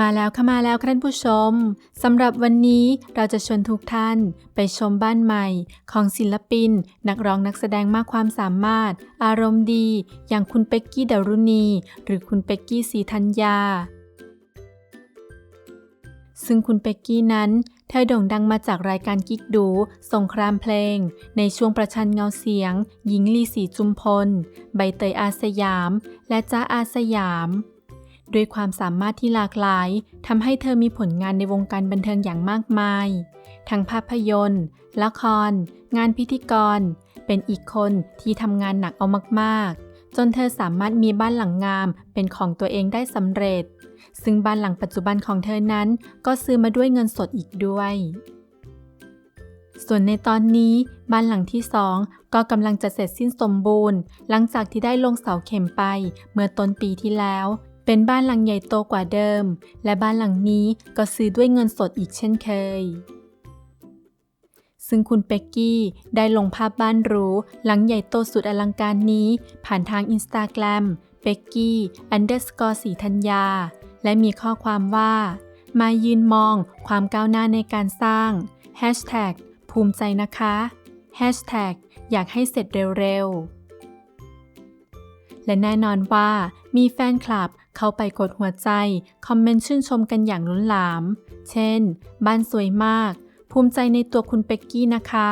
มาแล้วค่ะมาแล้วค่ะท่านผู้ชมสำหรับวันนี้เราจะชวนทุกท่านไปชมบ้านใหม่ ของศิลปิน นักร้องนักแสดงมากความสามารถ อารมณ์ดี อย่างคุณเป็กกี้ดารุณี หรือคุณเป็กกี้สีธัญญา ซึ่งคุณเป็กกี้นั้น เธอโด่งดังมาจากรายการกิ๊กดู สงครามเพลง ในช่วงประชันเงาเสียง หญิงลีสีจุมพล ใบเตยอาสยาม และจ้าอาสยาม ด้วยความสามารถที่หลากหลายทำให้เธอมีผลงานในวงการบันเทิงอย่างมากมาย ทั้งภาพยนตร์ ละคร งานพิธีกร เป็นอีกคนที่ทำงานหนักเอามากๆ จนเธอสามารถมีบ้านหลังงามเป็นของตัวเองได้สำเร็จ ซึ่งบ้านหลังปัจจุบันของเธอนั้นก็ซื้อมาด้วยเงินสดอีกด้วย ส่วนในตอนนี้บ้านหลังที่สองก็กำลังจะเสร็จสิ้นสมบูรณ์ หลังจากที่ได้ลงเสาเข็มไปเมื่อต้นปีที่แล้ว เป็นบ้านหลังใหญ่โตกว่าเดิม และบ้านหลังนี้ก็ซื้อด้วยเงินสดอีกเช่นเคย ซึ่งคุณเป็กกี้ได้ลงภาพบ้านหรู หลังใหญ่โตสุดอลังการนี้ ผ่านทางอินสตาแกรมเป็กกี้อันเดอร์สกอร์สีธัญญา และมีข้อความว่า มายืนมองความก้าวหน้าในการสร้าง Hashtag ภูมิใจนะคะ Hashtag อยากให้เสร็จเร็วๆ และแน่นอนว่ามีแฟนคลับเข้าไปกดหัวใจ คอมเมนต์ชื่นชมกันอย่างล้นหลาม เช่น บ้านสวยมาก ภูมิใจในตัวคุณเป็กกี้นะคะ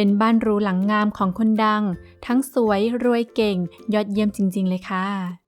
เป็นบ้านหรูหลังงามของคนดัง ทั้งสวยรวยเก่ง ยอดเยี่ยมจริง ๆ เลยค่ะ